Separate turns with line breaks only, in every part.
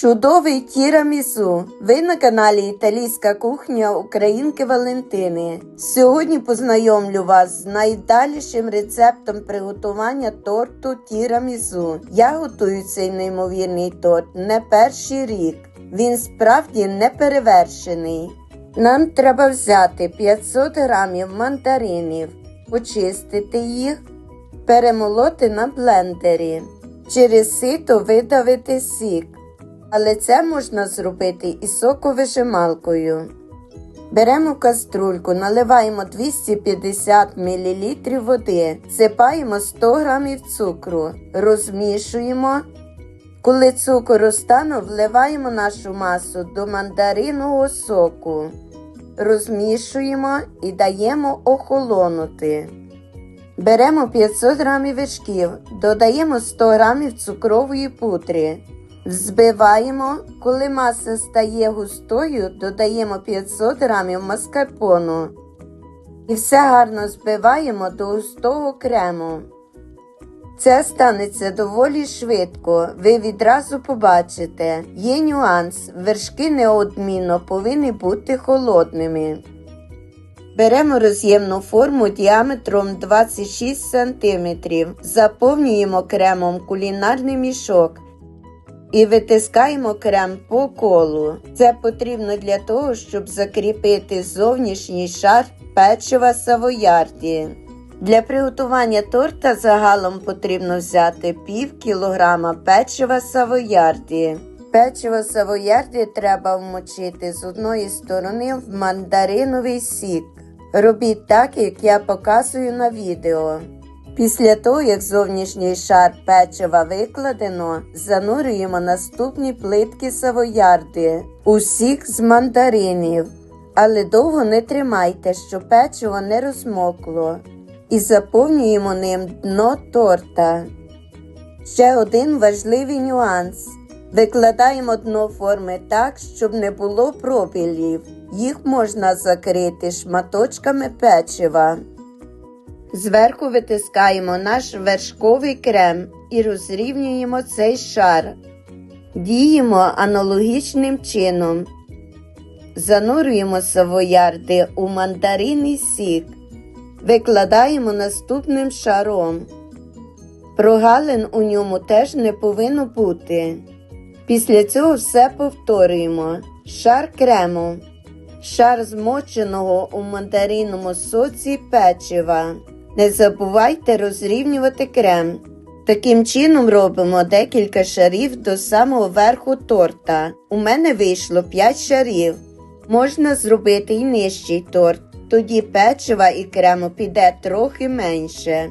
Чудовий тірамісу. Ви на каналі Італійська кухня Українки Валентини. Сьогодні познайомлю вас з найдалішим рецептом приготування торту тірамісу. Я готую цей неймовірний торт не перший рік. Він справді неперевершений. Нам треба взяти 500 грамів мандаринів, почистити їх, перемолоти на блендері, через сито видавити сік. Але це можна зробити і соковижималкою. Беремо каструльку, наливаємо 250 мл води, сипаємо 100 г цукру, розмішуємо. Коли цукор розтане, вливаємо нашу масу до мандаринового соку, розмішуємо і даємо охолонути. Беремо 500 г вершків, додаємо 100 г цукрової пудри. Взбиваємо, коли маса стає густою, додаємо 500 грамів маскарпону. І все гарно збиваємо до густого крему. Це станеться доволі швидко, ви відразу побачите. Є нюанс, вершки неодмінно повинні бути холодними. Беремо роз'ємну форму діаметром 26 см, заповнюємо кремом кулінарний мішок і витискаємо крем по колу. Це потрібно для того, щоб закріпити зовнішній шар печива савоярді. Для приготування торта загалом потрібно взяти пів кілограма печива савоярді. Печиво савоярді треба вмочити з одної сторони в мандариновий сік. Робіть так, як я показую на відео. Після того, як зовнішній шар печива викладено, занурюємо наступні плитки савоярди, усіх з мандаринів. Але довго не тримайте, щоб печиво не розмокло. І заповнюємо ним дно торта. Ще один важливий нюанс. Викладаємо дно форми так, щоб не було пробілів. Їх можна закрити шматочками печива. Зверху витискаємо наш вершковий крем і розрівнюємо цей шар. Діємо аналогічним чином. Занурюємо савоярди у мандаринний сік. Викладаємо наступним шаром. Прогалин у ньому теж не повинно бути. Після цього все повторюємо. Шар крему, шар змоченого у мандаринному соці печива. Не забувайте розрівнювати крем. Таким чином робимо декілька шарів до самого верху торта. У мене вийшло 5 шарів. Можна зробити і нижчий торт, тоді печива і крему піде трохи менше.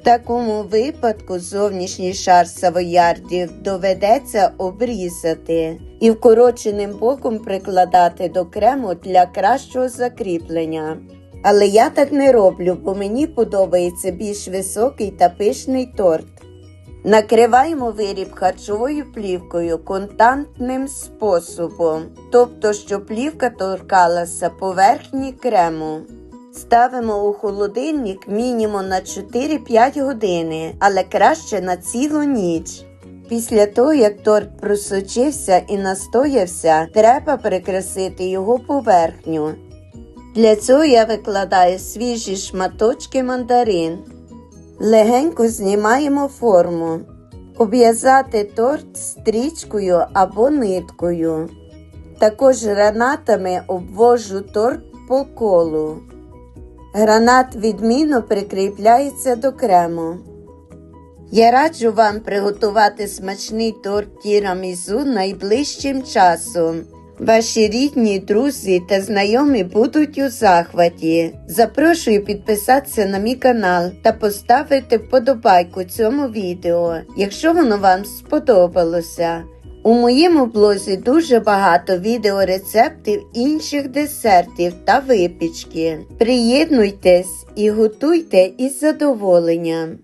В такому випадку зовнішній шар савоярдів доведеться обрізати і вкороченим боком прикладати до крему для кращого закріплення. Але я так не роблю, бо мені подобається більш високий та пишний торт. Накриваємо виріб харчовою плівкою контантним способом, тобто, щоб плівка торкалася поверхні крему. Ставимо у холодильник мінімум на 4-5 години, але краще на цілу ніч. Після того, як торт просочився і настоявся, треба прикрасити його поверхню. Для цього я викладаю свіжі шматочки мандарин. Легенько знімаємо форму. Обв'язати торт стрічкою або ниткою. Також гранатами обвожу торт по колу. Гранат відмінно прикріпляється до крему. Я раджу вам приготувати смачний торт тірамізу найближчим часом. Ваші рідні, друзі та знайомі будуть у захваті. Запрошую підписатися на мій канал та поставити вподобайку цьому відео, якщо воно вам сподобалося. У моєму блозі дуже багато відеорецептів інших десертів та випічки. Приєднуйтесь і готуйте із задоволенням.